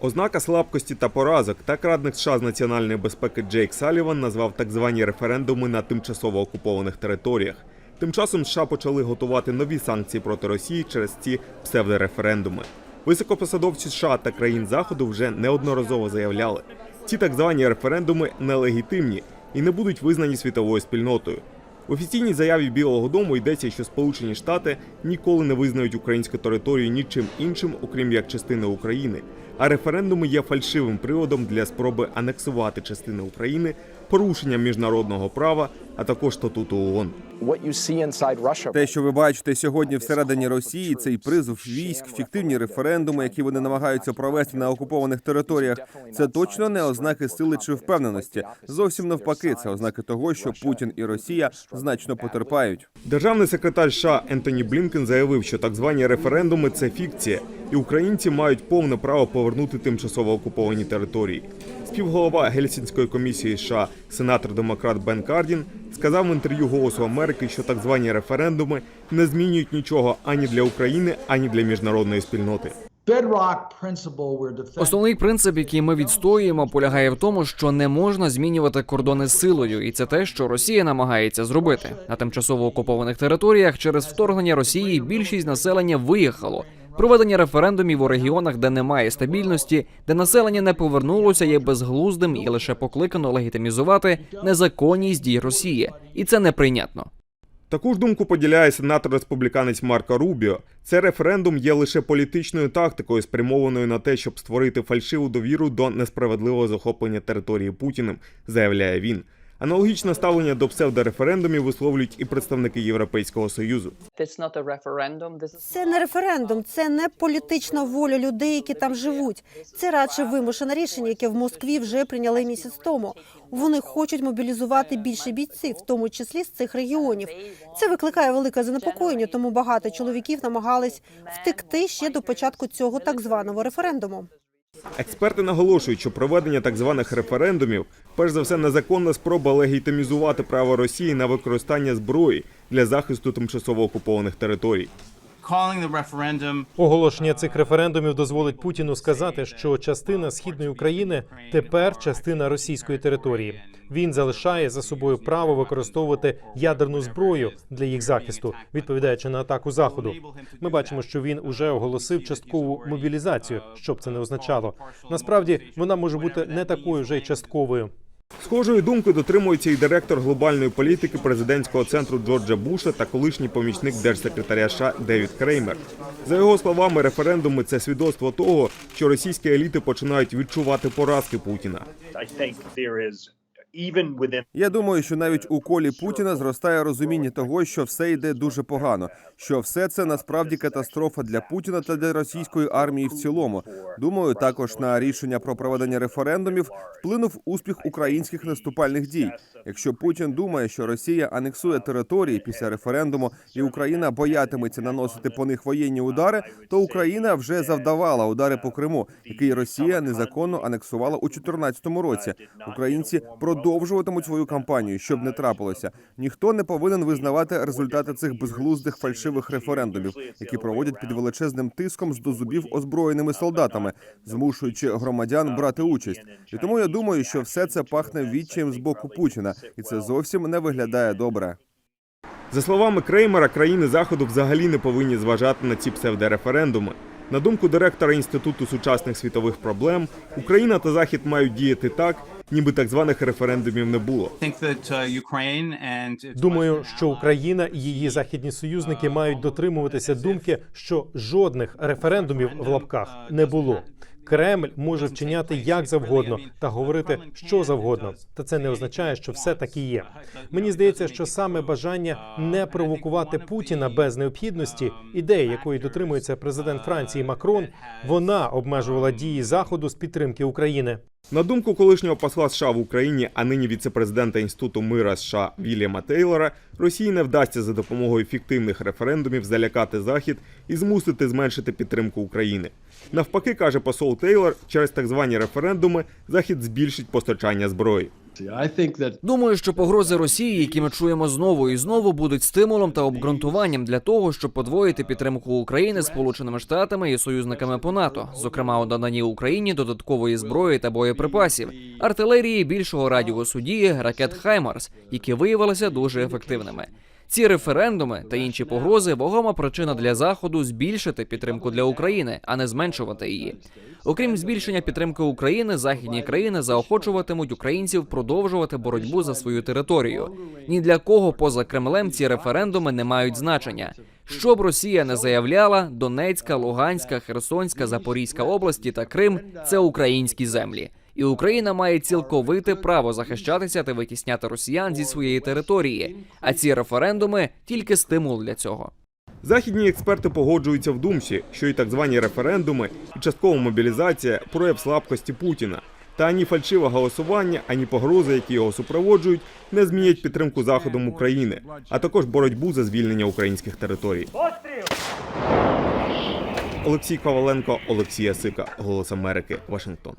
Ознака слабкості та поразок так радник США з національної безпеки Джейк Саліван назвав так звані референдуми на тимчасово окупованих територіях. Тим часом США почали готувати нові санкції проти Росії через ці псевдореферендуми. Високопосадовці США та країн Заходу вже неодноразово заявляли, ці так звані референдуми нелегітимні і не будуть визнані світовою спільнотою. В офіційній заяві Білого Дому йдеться, що Сполучені Штати ніколи не визнають українську територію нічим іншим, окрім як частини України. А референдуми є фальшивим приводом для спроби анексувати частини України, порушенням міжнародного права, а також статуту ООН. Те, що ви бачите сьогодні всередині Росії, цей призов військ, фіктивні референдуми, які вони намагаються провести на окупованих територіях, це точно не ознаки сили чи впевненості. Зовсім навпаки, це ознаки того, що Путін і Росія значно потерпають. Державний секретар США Ентоні Блінкен заявив, що так звані референдуми це фікція, і українці мають повне право повернути тимчасово окуповані території. Співголова Гельсінської комісії США, сенатор демократ Бен Кардін, сказав в інтерв'ю Голосу Америки, що так звані референдуми не змінюють нічого ані для України, ані для міжнародної спільноти. Основний принцип, який ми відстоюємо, полягає в тому, що не можна змінювати кордони силою, і це те, що Росія намагається зробити на тимчасово окупованих територіях. Через вторгнення Росії більшість населення виїхало. Проведення референдумів у регіонах, де немає стабільності, де населення не повернулося, є безглуздим і лише покликано легітимізувати незаконність дій Росії, і це неприйнятно. Таку ж думку поділяє сенатор республіканець Марко Рубіо. Це референдум є лише політичною тактикою, спрямованою на те, щоб створити фальшиву довіру до несправедливого захоплення території Путіним, заявляє він. Аналогічне ставлення до псевдореферендумів висловлюють і представники Європейського союзу. Це не референдум, це не політична воля людей, які там живуть. Це радше вимушене рішення, яке в Москві вже прийняли місяць тому. Вони хочуть мобілізувати більше бійців, в тому числі з цих регіонів. Це викликає велике занепокоєння, тому багато чоловіків намагались втекти ще до початку цього так званого референдуму. Експерти наголошують, що проведення так званих референдумів, перш за все, незаконна спроба легітимізувати право Росії на використання зброї для захисту тимчасово окупованих територій. Оголошення цих референдумів дозволить Путіну сказати, що частина східної України тепер частина російської території. Він залишає за собою право використовувати ядерну зброю для їх захисту, відповідаючи на атаку заходу. Ми бачимо, що він уже оголосив часткову мобілізацію, що б це не означало. Насправді вона може бути не такою вже й частковою. Схожої думки дотримується і директор глобальної політики президентського центру Джорджа Буша та колишній помічник держсекретаря США Девід Креймер. За його словами, референдуми це свідоцтво того, що російські еліти починають відчувати поразки Путіна. Я думаю, що навіть у колі Путіна зростає розуміння того, що все йде дуже погано, що все це насправді катастрофа для Путіна та для російської армії в цілому. Думаю, також на рішення про проведення референдумів вплинув успіх українських наступальних дій. Якщо Путін думає, що Росія анексує території після референдуму, і Україна боятиметься наносити по них воєнні удари, то Україна вже завдавала удари по Криму, який Росія незаконно анексувала у 2014 році. Українці продовжуватимуть свою кампанію, щоб не трапилося. Ніхто не повинен визнавати результати цих безглуздих фальшивих референдумів, які проводять під величезним тиском з до зубів озброєними солдатами, змушуючи громадян брати участь. І тому я думаю, що все це пахне відчаєм з боку Путіна, і це зовсім не виглядає добре. За словами Креймера, країни Заходу взагалі не повинні зважати на ці псевдореферендуми. На думку директора Інституту сучасних світових проблем, Україна та Захід мають діяти так, ніби так званих референдумів не було. Uh, Думаю, що Україна і її західні союзники мають дотримуватися думки, що жодних референдумів в лапках не було. Кремль може вчиняти як завгодно та говорити що завгодно, та це не означає, що все так і є. Мені здається, що саме бажання не провокувати Путіна без необхідності, ідея якої дотримується президент Франції Макрон, вона обмежувала дії заходу з підтримки України. На думку колишнього посла США в Україні, а нині віцепрезидента Інституту мира США Вільяма Тейлора, Росії не вдасться за допомогою фіктивних референдумів залякати Захід і змусити зменшити підтримку України. Навпаки, каже посол Тейлор, через так звані референдуми Захід збільшить постачання зброї. Думаю, що погрози Росії, які ми чуємо знову і знову, будуть стимулом та обґрунтуванням для того, щоб подвоїти підтримку України Сполученими Штатами і союзниками по НАТО, зокрема у наданні Україні додаткової зброї та боєприпасів, артилерії більшого радіусу дії, ракет Хаймарс, які виявилися дуже ефективними. Ці референдуми та інші погрози вагома причина для заходу збільшити підтримку для України, а не зменшувати її. Окрім збільшення підтримки України, західні країни заохочуватимуть українців продовжувати боротьбу за свою територію. Ні для кого поза Кремлем ці референдуми не мають значення. Що б Росія не заявляла, Донецька, Луганська, Херсонська, Запорізька області та Крим це українські землі. І Україна має цілковите право захищатися та витісняти росіян зі своєї території. А ці референдуми тільки стимул для цього. Західні експерти погоджуються в думці, що і так звані референдуми, і часткова мобілізація прояв слабкості Путіна. Та ані фальшиве голосування, ані погрози, які його супроводжують, не змінять підтримку Заходом України, а також боротьбу за звільнення українських територій. Олексій Коваленко, Олексій Ясика, Голос Америки, Вашингтон.